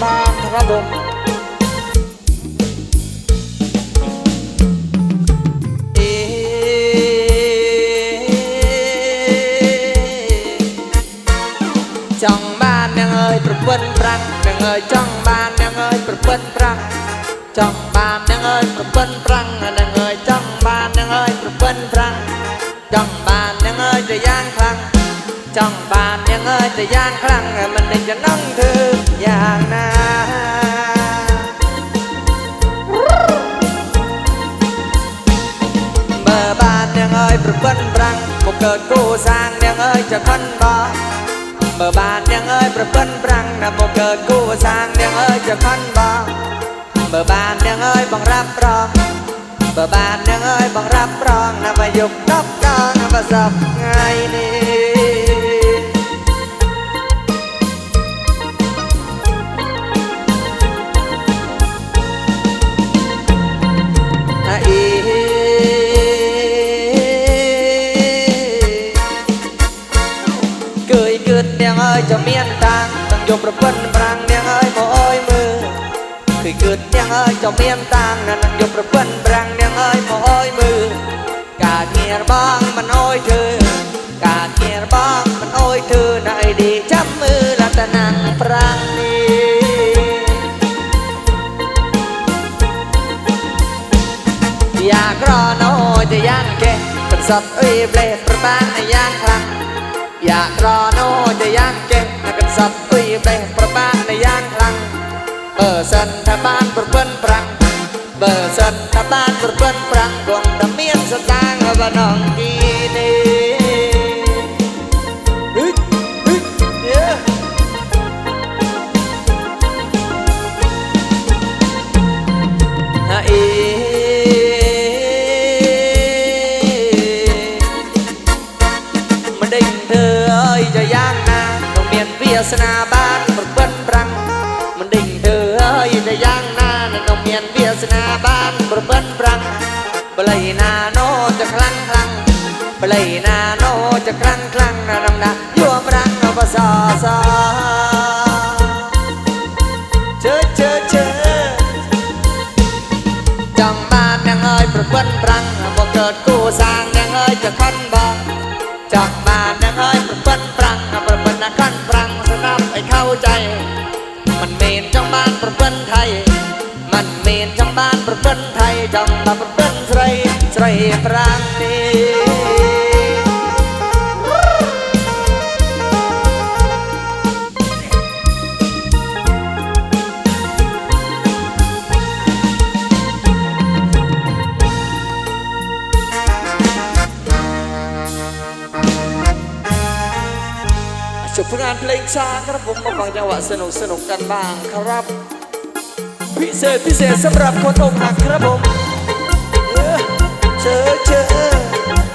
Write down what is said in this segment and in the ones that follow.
Роман Радом. ចង់បានអ្នកអើយប្រពន្ធប្រាំងអ្នកអើយចង់បានអ្នកអើយប្រពន្ធប្រាំងចង់បានអ្នកអើយប្រពន្ធប្រាំងអ្នកអើយចង់បានអ្នកអើយប្រពន្ធប្រាំងចង់បានអ្នកអើយទៅយ៉ាងខ្លាំងចង់ ហើយតែយ៉ាងខ្លាំងមិនដឹងចំណងធ្វើយ៉ាងណាបើបានទាំងអើយប្រពន្ធប្រាំងមកកើតគូសាងទាំងអើយចខិនបងបើបានទាំងអើយប្រពន្ធប្រាំងណាមកកើតគូសាងទាំងអើយចខិនបងបើបានទាំងអើយបងរាប់ប្រងបើបានទាំងអើយបងរាប់ប្រងណាបើយក10ដងណាបើសោះថ្ងៃនេះ យកប្រពន្ធប្រាំងអ្នកអើយមកអើយមើលឃើញគិតអ្នកអើយចោមានតាំងណាស់យកប្រពន្ធប្រាំងអ្នកអើយមកអើយមើលការងារបងមិនអើយធ្វើការងារបងមិនអើយធ្វើណៃឌីចាំមើលលតនាងប្រាំងនេះយ៉ាក្រណោតែយ៉ាងគេមិនសត់អីប្លេប្រមាណយ៉ាងខ្លាំងយ៉ាក្រណោតែយ៉ាងគេ ពអុយផ្លេប្របានយ៉ាងខ្លាំងបើសិនថាបានប្រពន្ធប្រាំងបើសិនថាបានប្រពន្ធប្រាំងគង់តែមានសតាងបណងគីនេះហឹកហឹកយេអីមិនដេញធ្វើអើយจะយ៉ាងណានឹងមានវាសនាបា មានវាសនាបានប្រពន្ធប្រាំងបល័យណាណូจะខ្លាំងខ្លាំងបល័យណាណូจะខ្លាំងខ្លាំងណានំណាយួមប្រាំងបសសជើជើជើ ចង់បាននាងអើយប្រពន្ធប្រាំងមកកើតគូសាងនាងអើយจะខិនបងចង់បាននាងអើយប្រពន្ធប្រាំងប្រពន្ធណាខិនប្រាំងស្ដាប់ឲ្យเข้าใจมันមែនចង់បានប្រពន្ធថៃ ำตับเบิ้ใครใครปราณีจบผลงานเพลงช้าครับผมมาฟังจังหวะสนุกสนุกกันบ้างครับ พิเศษพิเศษสำหรับคนอกหักครับผม อ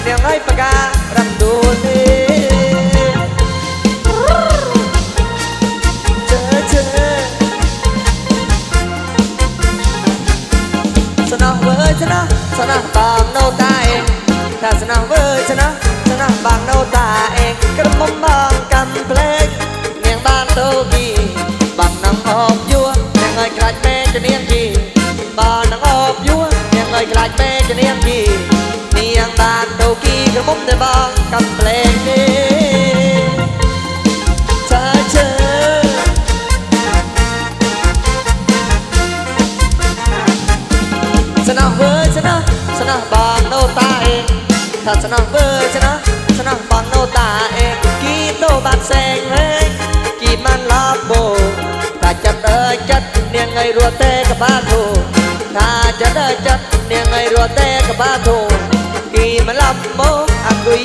เสียงร้อยปากการัำดู จะพบแต่บางกับเพลงนี้ถ้าเธอชนะเวอร์ชนะชนะบางโนตาเองถ้าชนะเวอร์ชนะชนะบางโนตาเองกีโตบาดแสงเฮกีมันลาโบถ้าจะเดินจัดเนี่ยไงรัวเตกับบ้านโทถ้าจะเดินจัดเนี่ยไงรัวเตกับบ้านโท Thì mà lắm mơ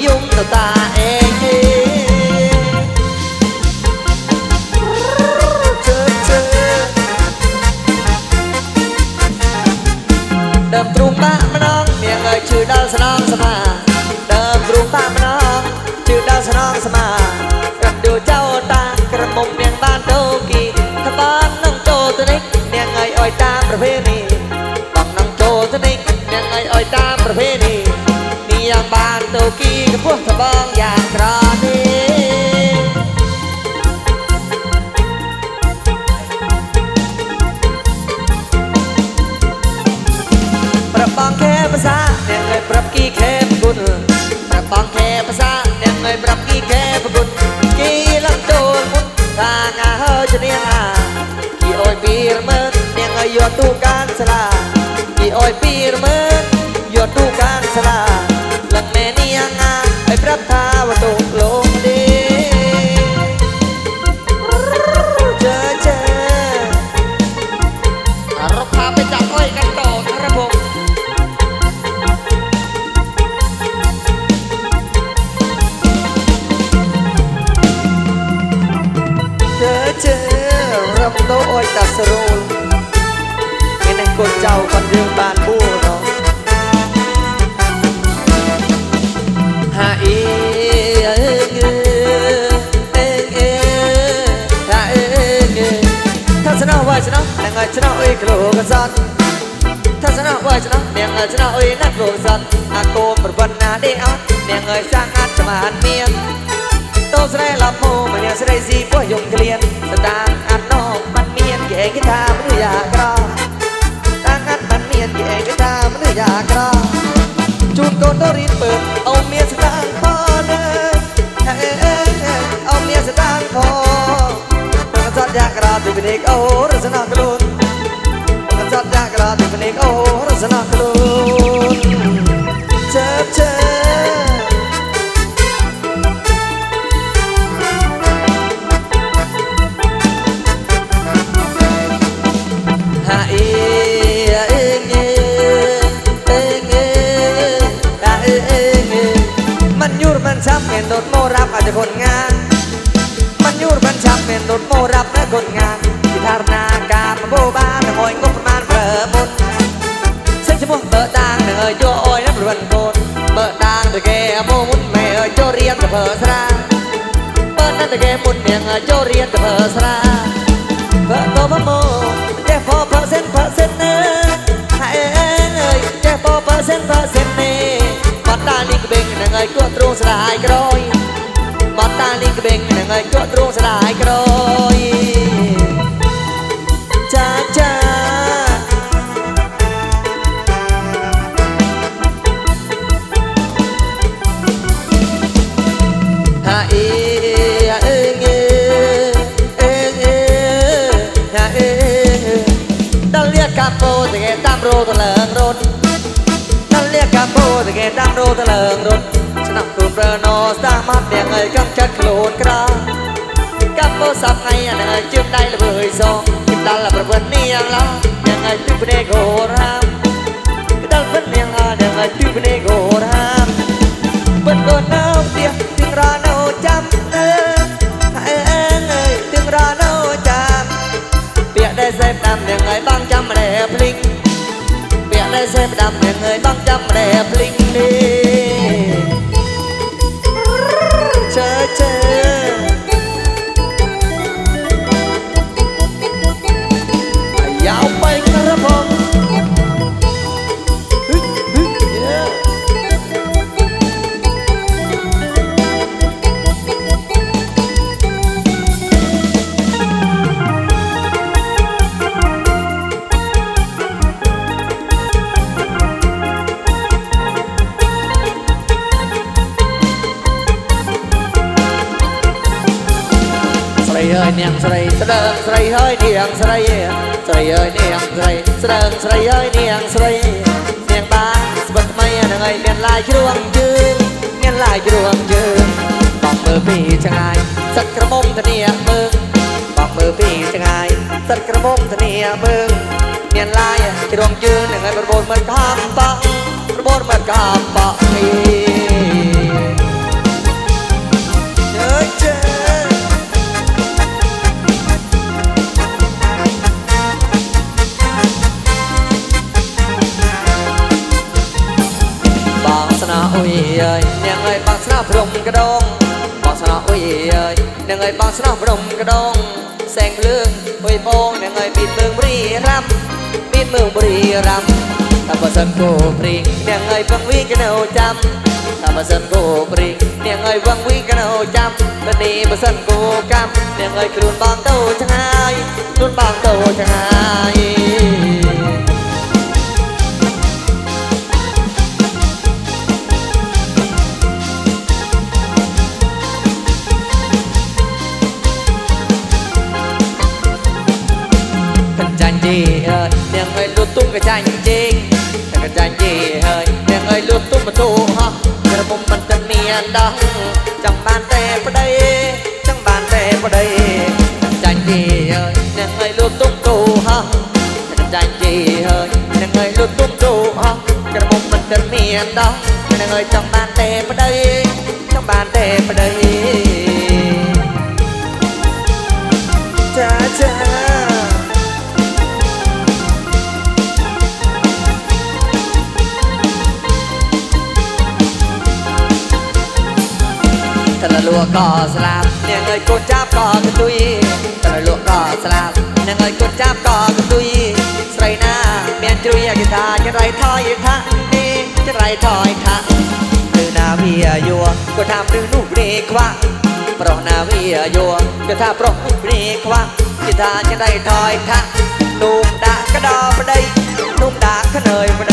យយំទៅតាអេងេជើជើដើមទ្រូងបាក់ម្ដងនាងឲ្យឈឺដល់ស្នងស្មាដើមទ្រូងបាក់ម្ដងឈឺដល់ស្នងស្មារត់ดูចៅតាក្រមុំនាងបានដូគីថាបាននឹងចូលទៅនេះនាងឲ្យអោយតាមប្រភេទ ពុះត្បងយ៉ាងក្រនេះប្របងខែភាសាអ្នកឲ្យប្រាប់គីខែប្រគុណប្របងខែភាសាអ្នកឲ្យប្រាប់គីខែប្រគុណគីលំចូលមុនថាងាហើជនាងអាគីអយពីរមើលអ្នកឲ្យយកទូកានស្លាគីអយពីរមើលយកទូកានស្លាលឹងមែនាង អាឲ្យប្តែឆ្នោអុយណាត់គោសិនអាគោប្រវត្តិណាទេអត់អ្នកអើយសាងអាចបានមានតោស្រែលមោមអ្នកស្រីស៊ីពោះយំក្លៀនស្ដាងអត់ណោមិនមានគេគេថាមនុស្សយ៉ាក្រតាំងអត់មិនមានគេគេថាមនុស្សយ៉ាក្រជូនកូនទៅរៀនពើអូនមានស្ដាងផងណាអូនមានស្ដាងផងតាំងចត់យ៉ាក្រទៅវិញអូរសនាខ្លួនចត់យ៉ាក្រទៅវិញអូរសនាខ្លួន โมรับอาจจะคนงาน มันยูรมันช้ำเป็นรถโมรับและคนงานที่ทารนาการมาโบบานแต่หอยงบประมาณเบอร์มุนเส้นชั่วโมงเบอร์ต่างเอ่ยโยโอ้ยนับรวนโกนเบอร์ต่างแต่แกโมมุนไม่เอ่ยโจเรียนแต่เบอร์สระเบอร์นั้นแต่แกมุนเมียงเอ่ยโจเรียนแต่เบอ ក្បេងនឹងឲ្យជាប់ទ្រូងស្រាយក្រោ រាមមិនដូចនៅផ្ទះទាំងរនៅចាំអើអើអើអើទាំងរនៅចាំពាក្យដែលសេបដាំនឹងឲ្យបងចាំរែភ្លេងពាក្យដែលសេបដាំនឹងឲ្យបងចាំរែភ្លេងនេះ នាងស្រីស្ដើងស្រីហើយនាងស្រីស្រីអើយនាងស្រីស្ដើងស្រីហើយនាងស្រីនាងបានស្បិតថ្មីហ្នឹងហើយមានឡាយជ្រួងជើងមានឡាយជ្រួងជើងបងមើលពីឆ្ងាយសឹកក្រមុំធានាមើងបងមើលពីឆ្ងាយសិនក្រមុំធានាបឹងមានឡាយរងជើងនឹងឲ្យប្រមូលមិនខាំបាក់ប្រមូលមិនខាំបាក់នេះជើ យបងស្នោព្រំកដងសែងភ្លើងអុយបងនឹងឲ្យពីមើងព្រីរ៉ាំពីមើងព្រីរ៉ាំតែបើសិនគូព្រីនឹងឲ្យវងវីកណៅចាំតែបើសិនគូព្រីនឹងឲ្យវងវីកណៅចាំតែនេះបើសិនគូកម្មនឹងឲ្យខ្លួនបងទៅឆ្ងាយខ្លួនបងទៅឆ្ងាយ mình chân miền đó Chẳng bàn tè vào đây, chẳng bàn tè vào đây Cần chanh gì ơi, nèng ơi luôn tung tu ha Cần chanh gì ơi, nèng ơi luôn tung tu ha Cái bông mình chân miền đó Nèng ơi chẳng bàn tè vào đây, chẳng bàn tè vào đây Cha cha តល លក់ក៏ស្លាប់នាងអើយកូនចាប់ក៏កន្ទុយតលលក់ក៏ស្លាប់នាងអើយកូនចាប់ក៏កន្ទុយស្រីណាមានជ្រួយអកិថាចរៃថយថានេះចរៃថយថាឬណាវាយោក៏ថាព្រឹងនោះព្រេខ្វាក់ប្រុសណាវាយោក៏ថាប្រុសនោះព្រេខ្វាក់គេថាចរៃថយថានោះដាក់កដោប្តីនោះដាក់ខ្នើយប្តី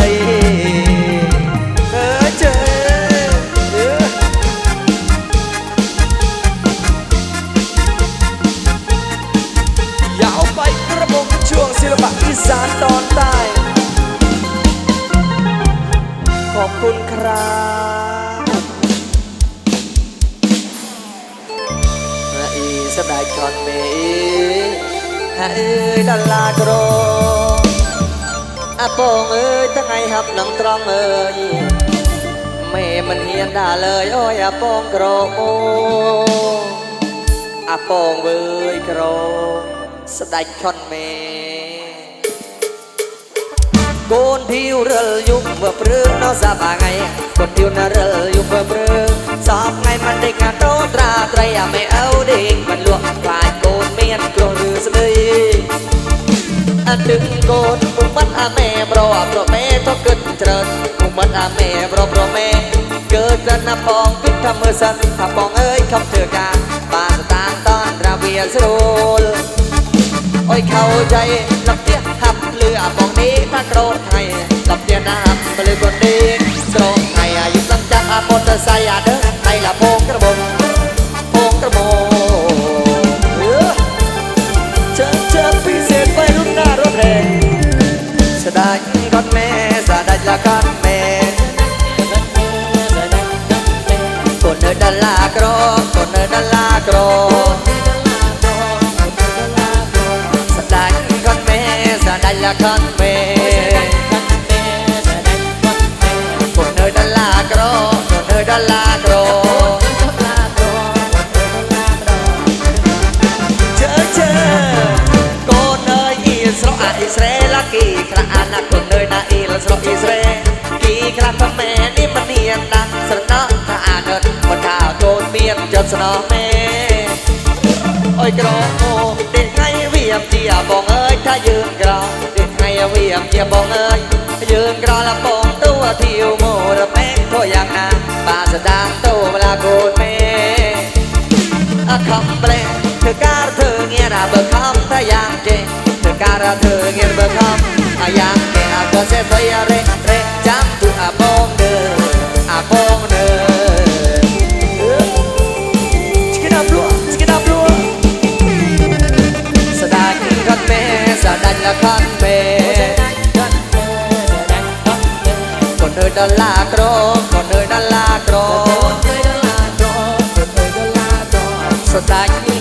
ไปกระบอกช่วงศิลปะอีสานตอนใต้ ขอบคุณครับอีสบายคอนเมฮะเอ้ยดันลากรออาปองเอ้ยตั้งไงหับหนังตรองเอ้ยแม่มันเฮียนด่าเลยโอ้ยอาปองกรอโม អាពងវើយក្រម ស្ដេចខុនមេកូនធីវរិលយំមើព្រឹងនៅសាបាថ្ងៃកូនធីវណារិលយំមើព្រឹងសពថ្ងៃមិនដេកកាតោត្រាត្រីអាមេអោដេកមិនលក់ខ្លាចកូនមានគ្រោះឬស្ដីអត់ដឹងកូនពុំមិនអាមេប្រអប្រមេទៅគិតច្រើនពុំមិនអាមេប្រប្រមេកើតតែណាបងគិតថាមើលសិនថាបងអើយខំធ្វើការបានស្តាងតនរាវាស្រួល โอ้ยเข้าใจลำเตี้ยหับเลือบองนี้พระโกรธไทยลำเตี้ยนะหับเลยอบนดีโรธไทยอายุสั้งจักมอเตอร์ไซค์เด้อไทยละโพงกระบงโพงกระบงเชิญเชิญพิเศษไปรุ่นหน้ารถแรงสดายอถแม่สดายละกันแม่กดเนินด้นลากรอกดเนินด้นลา ឡាខនមេពូនៅដុល្លារក្រពូនៅដុល្លារក្រជើជើកូនអើយអ៊ីស្រាអ៊ីស្រែលគីក្រាអាណាកូននៅណាអ៊ីស្រាអ៊ីស្រែគីក្រាផមែនេះមិនមានដាស់ស្រណោះថាអាណិតមិនថាកូនមានចិត្តស្នោមេអើយក្រអូទេថ្ងៃវាជាបងអើយថាយើងក្រ ទេថ្ងៃវាជាបងអើយយើងក្រឡាបងទូធា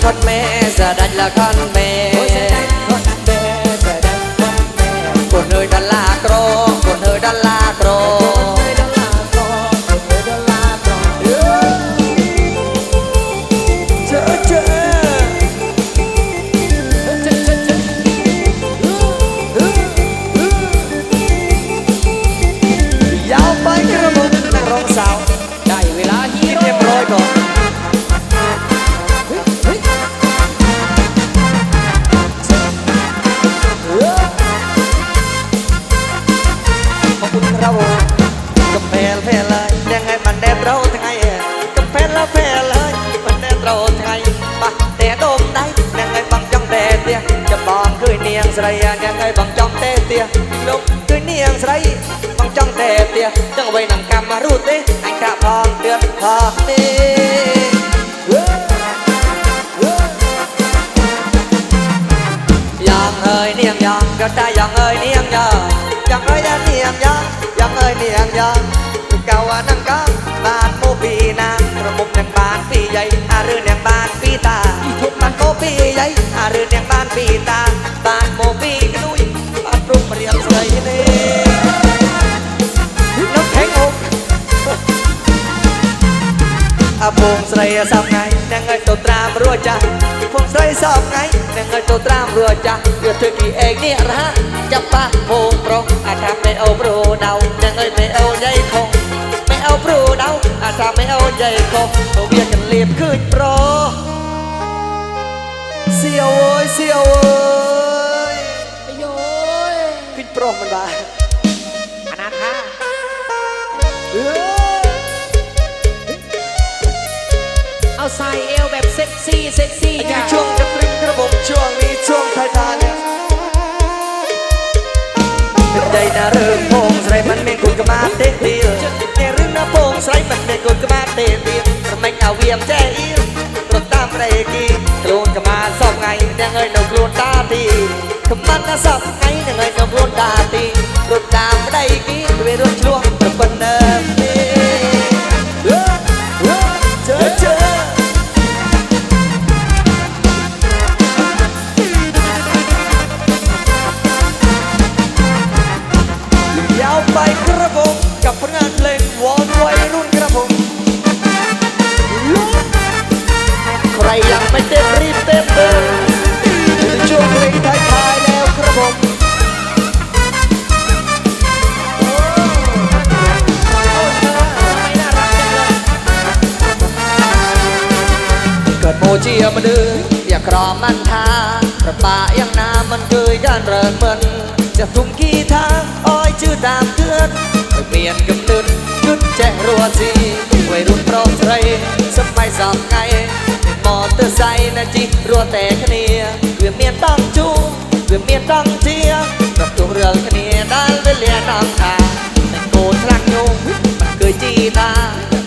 Con mẹ giờ đành là con mẹ. Con ơi đàn là cro, con ơi đàn là ស្រីអ្នកឯងបងចង់ទេទៀះលោកជួយនាងស្រីបងចង់ទេទៀះចឹងអ្វីនឹងកម្មរូទេអញថាផងទៀះផងទេយ៉ាងអើយនាងយ៉ាងក៏តែយ៉ាងអើយនាងយ៉ាងយ៉ាងអើយតែនាងយ៉ាងយ៉ាងអើយនាងយ៉ាងកៅអានឹងកម្ម បានមកពីណាប្រមុខនឹងបានពីយាយអាឬនឹងបានពីតាធុកបានមកពីយាយអាឬនឹងបានពីតាបានមកពីក្ដួយបានព្រមព្រៀងស្ដីនេះលោកថេងអូអាពងស្រីសោកថ្ងៃនឹងឲ្យទៅត្រាមរួចចាស់ពងស្រីសោកថ្ងៃនឹងឲ្យទៅត្រាមរួចចាស់យកធ្វើគីឯងនេះរហ័សចាប់ប៉ះពងប្រុសអាថាពេលអូប្រូដៅនឹងឲ្យពេលអូយាយខង ดูเดาอาจจะไม่เอาใจคบเอาเบียกันเรียบขึ้นโปรเสียวเว้ยเสียวเว้ยโยยขึ้นโปรมันบ้าอนาคาเอเอาใส่เอวแบบเซ็กซี่เซ็กซี่จ้ะช่วงกระตรึงกระผมช่วงนี้ช่วงไทยทานเนี่ยใจน่าเริ่มพงใส่มันไม่คุณก็มาเต้นเดีย ពងស្រីมันមានគុណកមាទេទៀលប្រមេចអាវៀមចែអ៊ីលរត់តាមរៃគីខ្លួនកមាសពថ្ងៃអ្នកអើយនៅខ្លួនតាទីខំបានណាសពថ្ងៃអ្នកអើយនៅខ្លួនតាទីរត់តាមប្តីគីវារត់ឆ្លោះ ออยากรอมันทาประปายังน้ำมันเคยการเริงมัน จะทุ่มกี่ทางอ้อยชื่อตามเพื่อนไม่เปลี่ยนกำเนิดขึ้นแจ้รัวสีวัยรุ่นโปรดไรสมัยสอบไง มอเตอ ណាជីរស់តែគ្នាវាមានតង់ជួវាមានតង់ជាប្រទុះរឿងគ្នាដល់វេលាដល់តាតែកូនឆ្លាក់ញោមមិនគឺជីតា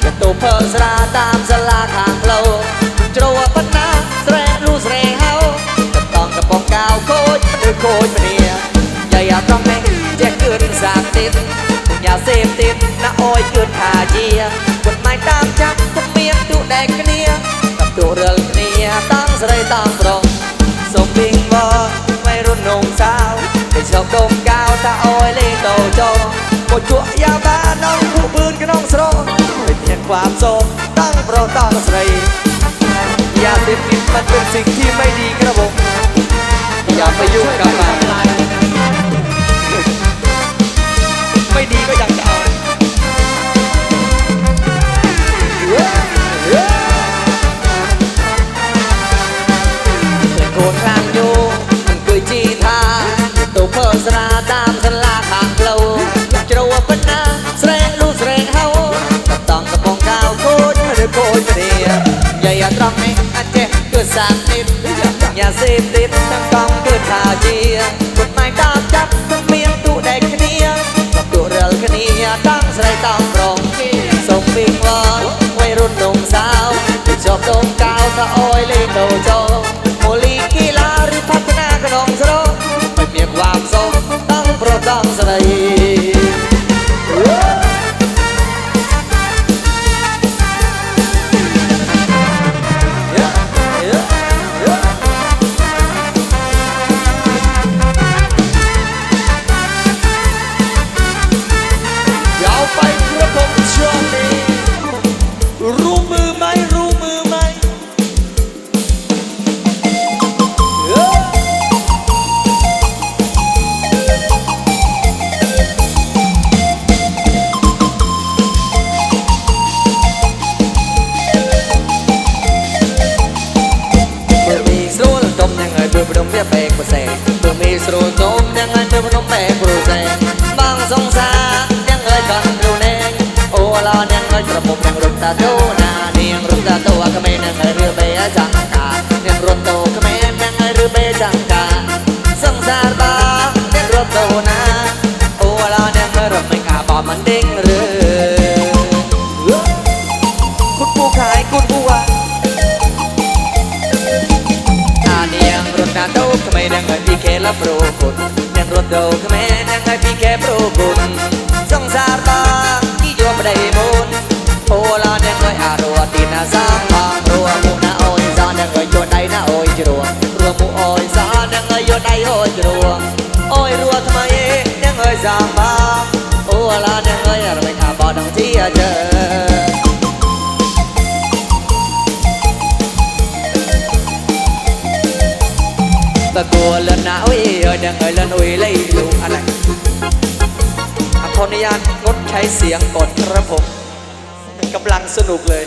ទៅទៅផើស្រាតាមសាលាខាងផ្លូវជ្រោះបណ្ណាស្រែលូស្រែហៅតតងកំបងកៅខូចឬខូចគ្នាយាយអត់ត្រង់នេះចេះគឿនសាទៀតញ៉ាសេពទៀតណាអយគឿនថាជាមិនមិនតាមចាប់ពុំមានទូដែកគ្នាទៅរឿង งกาวโคตรมันเดือโคตรมันเนียอย่าอย่าต้องแม่แจ้งเกินสามติดอย่าเสพติดนะโอ้อยเกินขาเจียกฎหมายตามจับทุกเมียตุแดกเนีย กับตัวเรื่องนี้ตั้งสไรตั้งตรงสมบิงวอนไม่รุ่นหนุ่มสาวไปชอบดมกาวตาอ้อยเล่โตโจกดจั่วยาบ้าน้องผู้ปืนก็น้องสโรเป็นเพียงความโสมตั้งโปรตั้งสไรยาเสพติดมันเป็นสิ่งที่ไม่ดีกระผมอย่าไปยุ่งกับ យ៉ាសេព្រិតខាងកងគឺថាជាគុណណៃតចាក់សំមានទូដែកគ្នាកំទូរលគ្នាតាំងស្រីតាំងប្រងសុំពីខ្វល់វ័យรุ่นនំសាវពីជាប់ដងកៅថាអយលេដោចោមូលីគីឡាឬផាត់ណាក្នុងស្រោមិនមានខ្វាមសុំតាំងប្រតាំងស្រី เอ้ยกระผมยังรุนตาโตนาเนียงรุนตาโตก็ไม่นั่งเรือเบยจังกาเนียงรุนโตก็ไม่นั่งเรือเบยจังกาสงสารบาเนียงรุนโตนาโอ้ลาเนียงรือไม่กาบอมันเด้งเรือคุณผู้ขายคุณผู้ว่าอาเนียงรถนาโดทำไมนังไงพี่แค่ละโปรบุญเนียงรถโดทำไมนังไงพี่แค่โปรบุญสงสารบางที่โยมได้ รัวตีนาสามบางรัวมุนาโอยซาเนียงไงโยนได้นาโอยจรัวรัวมุโอยซาเนียงไงโยนได้โอยจรัวโอยรัวทำไมเนียงไงสามบางโอลาเนียงไงอะไรไม่ขาบอดังที่เจอตะกัวเลือนหนาวเอ้ยดังเอ้ยเลือนอุ้ยเลยลูกอะไรขออนุญาตงดใช้เสียงก่อนครับผม กำลังสนุกเลย